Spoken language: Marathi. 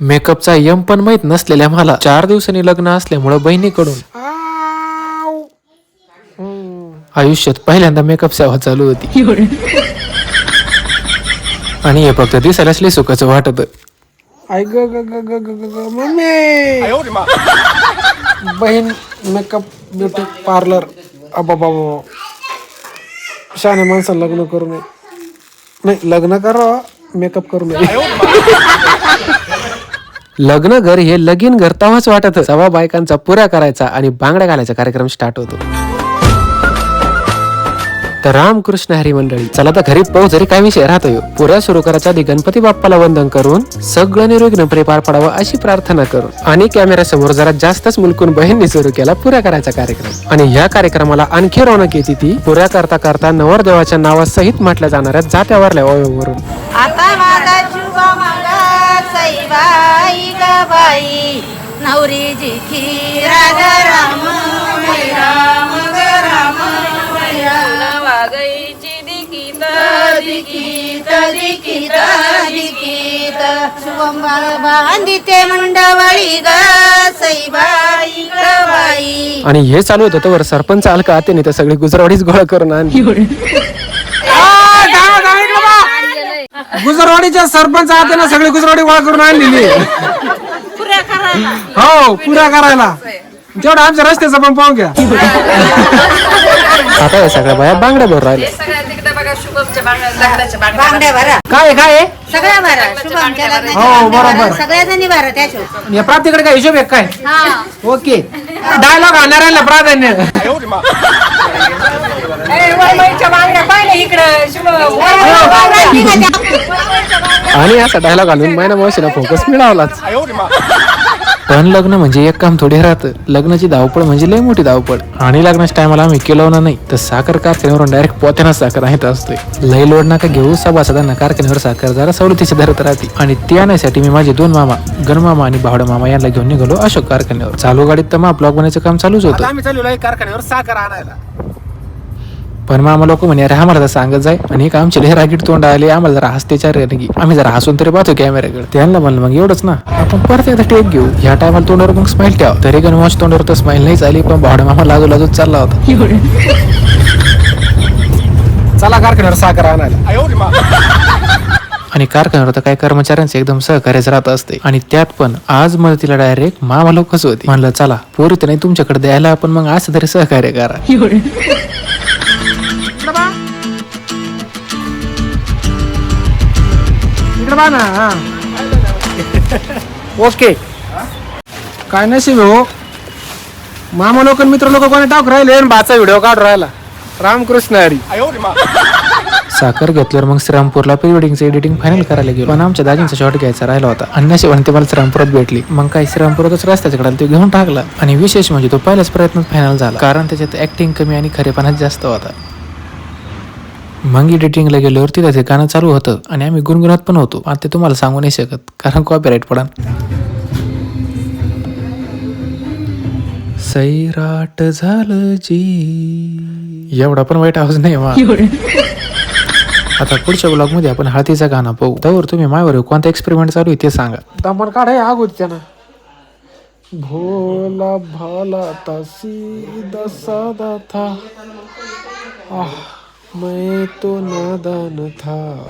मेकअपचा यम पण माहीत नसलेल्या मला. चार दिवसांनी लग्न असल्यामुळं बहिणीकडून. आयुष्यात पहिल्यांदा मेकअप सेवा चालू होती. आणि हे फक्त दिसायलाच लय सुखाचं वाटत. आई ग ग ग ग ग ग ग मम्मी. बहीण मेकअप ब्युटी पार्लर. अबाबा शाने माणसाला लग्न करू नये. नाही लग्न करावं मेकअप करू नये. लग्न घर हे लगीन घर तवाच वाटत. सवा बायकांचा पुरा करायचा आणि बांगड्या घालायचा कार्यक्रम स्टार्ट होतो. तर रामकृष्ण हरी मंडळी चला तर घरी पाहू जरी काही विषय राहतो पुऱ्या सुरू करायच्या आधी गणपती बाप्पाला वंदन करून सगळं निरोगी निर्विघ्नपणे पार पडावं अशी प्रार्थना करून. आणि कॅमेरा समोर जरा जास्तच मुलकून बहिणी सुरू केला पुऱ्या करायचा कार्यक्रम. आणि या कार्यक्रमाला आणखी रौनक येते ती पुऱ्या करता करता नवरदेवाच्या नावासहित म्हटल्या जाणाऱ्या जात्यावरल्या वरून आता बाई नवरीची खीरा राम राम राम वागाईची दिकीत दिकीत दिकीत दिकीत. शुभ मंगळ बांधिते मंडवळी ग सईबाई ग बाई. आणि हे चालू होतं तर सरपंच अलका त्याने तर सगळी गुजरावाडीच गोळा करून आणली गुजरवाडीच्या सरपंच आहात ना सगळी गुजरवाडी गोळा करून आणलेली हो पुऱ्या करायला. तेवढं आमच्या रस्त्याचं पण पाहून घ्या. आता या सगळ्या बाया बांगड्या भरून राहिल्या. बांगड्या भरा. काय काय आहे? सगळ्या भरा. शुभम केला हो, बरोबर. सगळ्या जणी भरा त्याच्यावर या प्राप्तीकडे काय हिशोब आहे काय? हा. ओके. डायलॉग आणणाऱ्यांना प्राधान्य. आणि असा डायलॉग घालून महिना मावशीला फोकस मिळावलाच पण लग्न म्हणजे एक काम थोडी राहतं. लग्नाची धावपळ म्हणजे लय मोठी धावपळ. आणि लग्नाच्या टायमाला आम्ही केलं नाही तर साखर कारखान्यावरून डायरेक्ट पोत्यानं साखर आणत असतोय. लय लोड नका घेऊ सभासदांना कारखान्यावर साखर जरा सवलतीची धरत राहते. आणि ती आणण्यासाठी मी माझे दोन मामा गणमामा आणि भावडा मामा यांना घेऊन निघालो अशोक कारखान्यावर. चालू गाडीत तर मा ब्लॉग बनायचं काम चालूच होतं. आम्ही चालू कारखान्यावर साखर आणायला. पण मामा लोक म्हणे अरे आम्हाला तर सांगत जाय. आणि एक आमचे लय रागीट तोंड आले आम्हाला जरा हसतेच्या रे की आम्ही जरा हसून तरी पाहतो कॅमेऱ्याकडे त्यांना म्हणलं मग एवढंच ना. आपण परत एकदा टेक घेऊ. ह्या टायमाला तोंडावर मग स्माईल ठेवा. तरी गणवाश तोंडावर तर स्माईल नाही झाली पण भावडा मामा लाजू लाजू चालला होता. चला कारखान्यावर साखर आणायला. आणि कारखान्यावर तर काही कर्मचाऱ्यांचे एकदम सहकार्यच राहत असते. आणि त्यात पण आज मदतीला डायरेक्ट मामा लोकच होती. म्हणलं चला पोरी तर नाही तुमच्याकडे द्यायला आपण मग असं तरी सहकार्य करा. इकडे बा ना हा. ओके. काय नशीब हो. मामा लोक मित्र लोक कोणी टाक राहिले आणि भाचा व्हिडिओ काढून राहिला. रामकृष्ण हरी. साखर घेतल्यावर मग श्रीरामपूरला प्री वेडिंगचं एडिटिंग फायनल करायला गेलो. पण आमच्या दाजींचा शॉट घ्यायचा राहिला होता. अन्नाशी म्हणते मला श्रीरामपुरात भेटली. मग काही श्रीरामपुरातच रस्त्याच्या कडाला तो घेऊन टाकला. आणि विशेष म्हणजे तो पहिलाच प्रयत्न फायनल झाला. कारण त्याच्यात ऍक्टिंग कमी आणि खरेपणाच जास्त होता. मग एडिटिंगला गेल्यावर तिथे ते गाणं चालू होतं आणि आम्ही गुणगुणत पण होतो. आता ते तुम्हाला सांगू नाही शकत कारण कॉपीराईट पडा. सैराट झालं जी. एवढा पण वाईट आवाज नाही वा. आता पुढच्या ब्लॉगमध्ये आपण हळदीचा गाणं पाहू. त्यावर तुम्ही मायावर कोणता एक्सपेरिमेंट चालू आहे ते सांगा. दमन काढ आग होती त्यानं. भोला भाला सीधा सादा था आह. मैं तो नादान था।